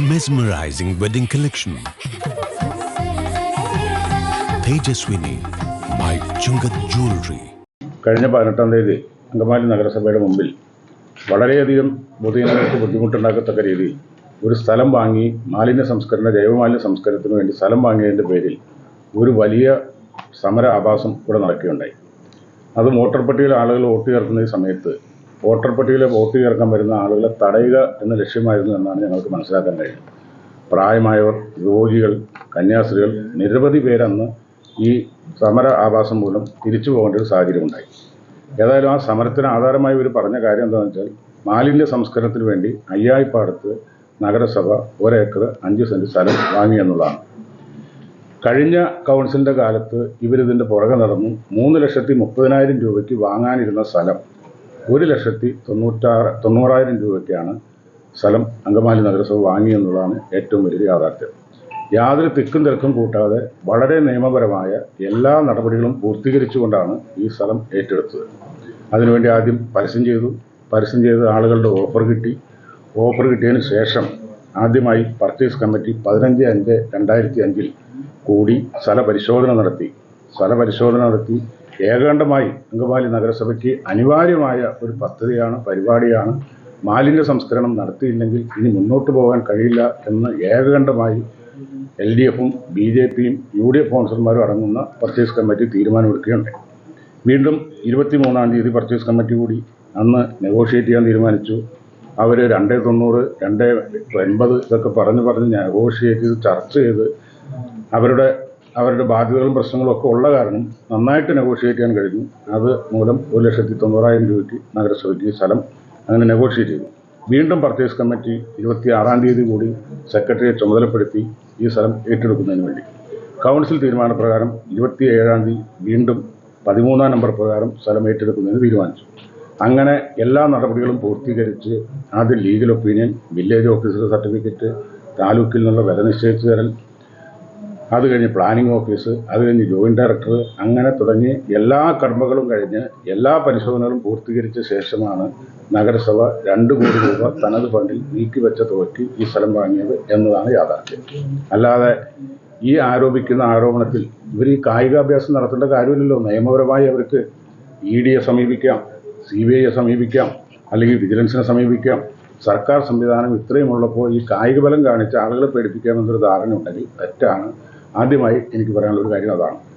mesmerizing wedding collection Tejaswini by Chungath jewellery കഴിഞ്ഞ പതിനെട്ടാം തീയതി അങ്കമാലി നഗരസഭയുടെ മുമ്പിൽ വളരെയധികം പൊതുജനങ്ങൾക്ക് ബുദ്ധിമുട്ടുണ്ടാക്കത്തക്ക രീതിയിൽ ഒരു സ്ഥലം വാങ്ങി മാലിന്യ സംസ്കരണ ജൈവമാലിന്യ സംസ്കരണത്തിന് വേണ്ടി സ്ഥലം വാങ്ങിയതിന്റെ പേരിൽ ഒരു വലിയ സമര ആഭാസം ഇവിടെ നടക്കുകയുണ്ടായി. അത് വോട്ടർ പട്ടികയിൽ ആളുകൾ വോട്ട് ചേർക്കുന്ന സമയത്ത് വോട്ടർ പട്ടികയിലെ വോട്ട് ചേർക്കാൻ വരുന്ന ആളുകളെ തടയുക എന്ന ലക്ഷ്യമായിരുന്നു എന്നാണ് ഞങ്ങൾക്ക് മനസ്സിലാക്കാൻ കഴിയുന്നത്. പ്രായമായവർ രോഗികൾ കന്യാസ്ത്രീകൾ നിരവധി പേരന്ന് ഈ സമര ആവാസം മൂലം തിരിച്ചു പോകേണ്ട ഒരു സാഹചര്യം ഉണ്ടായി ഏതായാലും ആ സമരത്തിന് ആധാരമായി ഇവർ പറഞ്ഞ കാര്യം എന്താണെന്ന് വെച്ചാൽ മാലിന്യ സംസ്കരണത്തിന് വേണ്ടി അയ്യായിപ്പാടത്ത് നഗരസഭ ഒരേക്കർ അഞ്ച് സെന്റ് സ്ഥലം വാങ്ങി എന്നുള്ളതാണ്. കഴിഞ്ഞ കൗൺസിലിന്റെ കാലത്ത് ഇവരിതിന്റെ പുറകെ നടന്നു മൂന്ന് ലക്ഷത്തി മുപ്പതിനായിരം രൂപയ്ക്ക് വാങ്ങാനിരുന്ന സ്ഥലം ഒരു ലക്ഷത്തി തൊണ്ണൂറ്റാറ് തൊണ്ണൂറായിരം രൂപയ്ക്കാണ് സ്ഥലം അങ്കമാലി നഗരസഭ വാങ്ങിയെന്നുള്ളതാണ് ഏറ്റവും വലിയ യാഥാർത്ഥ്യം. യാതൊരു തിക്കും തിരക്കും കൂട്ടാതെ വളരെ നിയമപരമായ എല്ലാ നടപടികളും പൂർത്തീകരിച്ചുകൊണ്ടാണ് ഈ സ്ഥലം ഏറ്റെടുത്തത്. അതിനുവേണ്ടി ആദ്യം പരസ്യം ചെയ്തു. പരസ്യം ചെയ്ത് ആളുകളുടെ ഓഫർ കിട്ടി. ഓഫർ കിട്ടിയതിന് ശേഷം ആദ്യമായി പർച്ചേസ് കമ്മിറ്റി പതിനഞ്ച് അഞ്ച് രണ്ടായിരത്തി അഞ്ചിൽ കൂടി സ്ഥല പരിശോധന നടത്തി. സ്ഥല പരിശോധന നടത്തി. ഏകാണ്ടമായി അങ്കമാലി നഗരസഭയ്ക്ക് അനിവാര്യമായ ഒരു പദ്ധതിയാണ് പരിപാടിയാണ് മാലിന്യ സംസ്കരണം നടത്തിയില്ലെങ്കിൽ ഇനി മുന്നോട്ട് പോകാൻ കഴിയില്ല എന്ന് ഏകകണ്ഠമായി എൽ ഡി എഫും ബി ജെ പിയും യു ഡി എഫ് കൗൺസിലർമാരും അടങ്ങുന്ന പർച്ചേസ് കമ്മിറ്റി തീരുമാനമെടുക്കുകയുണ്ടായി. വീണ്ടും ഇരുപത്തി മൂന്നാം തീയതി പർച്ചേസ് കമ്മിറ്റി കൂടി അന്ന് നെഗോഷിയേറ്റ് ചെയ്യാൻ തീരുമാനിച്ചു. അവർ രണ്ട് തൊണ്ണൂറ് രണ്ട് എൺപത് ഇതൊക്കെ പറഞ്ഞ് പറഞ്ഞ് നെഗോഷിയേറ്റ് ചെയ്ത് ചർച്ച ചെയ്ത് അവരുടെ അവരുടെ ബാധ്യതകളും പ്രശ്നങ്ങളും ഒക്കെ ഉള്ള കാരണം നന്നായിട്ട് നെഗോഷിയേറ്റ് ചെയ്യാൻ കഴിഞ്ഞു. അത് മൂലം ഒരു ലക്ഷത്തി തൊണ്ണൂറായിരം രൂപയ്ക്ക് നഗരസഭയ്ക്ക് സ്ഥലം അങ്ങനെ നെഗോഷിയേറ്റ് ചെയ്തു. വീണ്ടും പർച്ചേസ് കമ്മിറ്റി ഇരുപത്തി ആറാം തീയതി കൂടി സെക്രട്ടറിയെ ചുമതലപ്പെടുത്തി ഈ സ്ഥലം ഏറ്റെടുക്കുന്നതിന് വേണ്ടി. കൗൺസിൽ തീരുമാനപ്രകാരം ഇരുപത്തി ഏഴാം തീയതി വീണ്ടും പതിമൂന്നാം നമ്പർ പ്രകാരം സ്ഥലം ഏറ്റെടുക്കുന്നതിന് തീരുമാനിച്ചു. അങ്ങനെ എല്ലാ നടപടികളും പൂർത്തീകരിച്ച് ആദ്യം legal opinion village officer certificate താലൂക്കിൽ നിന്നുള്ള വില നിശ്ചയിച്ചു തരൽ അത് കഴിഞ്ഞ് പ്ലാനിംഗ് ഓഫീസ് അത് കഴിഞ്ഞ് ജോയിന്റ് ഡയറക്ടർ അങ്ങനെ തുടങ്ങി എല്ലാ കർമ്മകളും കഴിഞ്ഞ് എല്ലാ പരിശോധനകളും പൂർത്തീകരിച്ച ശേഷമാണ് നഗരസഭ രണ്ട് കോടി രൂപ തനത് ഫണ്ടിൽ നീക്കിവെച്ച തുകയ്ക്ക് ഈ സ്ഥലം വാങ്ങിയത് എന്നതാണ് യാഥാർത്ഥ്യം. അല്ലാതെ ഈ ആരോപിക്കുന്ന ആരോപണത്തിൽ ഇവർ ഈ കായികാഭ്യാസം നടത്തേണ്ട കാര്യമില്ലല്ലോ. നിയമപരമായി അവർക്ക് ഇ ഡിയെ സമീപിക്കാം സി ബി ഐയെ സമീപിക്കാം അല്ലെങ്കിൽ വിജിലൻസിനെ സമീപിക്കാം. സർക്കാർ സംവിധാനം ഇത്രയും ഉള്ളപ്പോൾ ഈ കായിക ബലം കാണിച്ച് ആളുകളെ പേടിപ്പിക്കാമെന്നൊരു ധാരണ ഉണ്ടെങ്കിൽ തെറ്റാണ്. ആദ്യമായി എനിക്ക് പറയാനുള്ള ഒരു കാര്യം അതാണ്.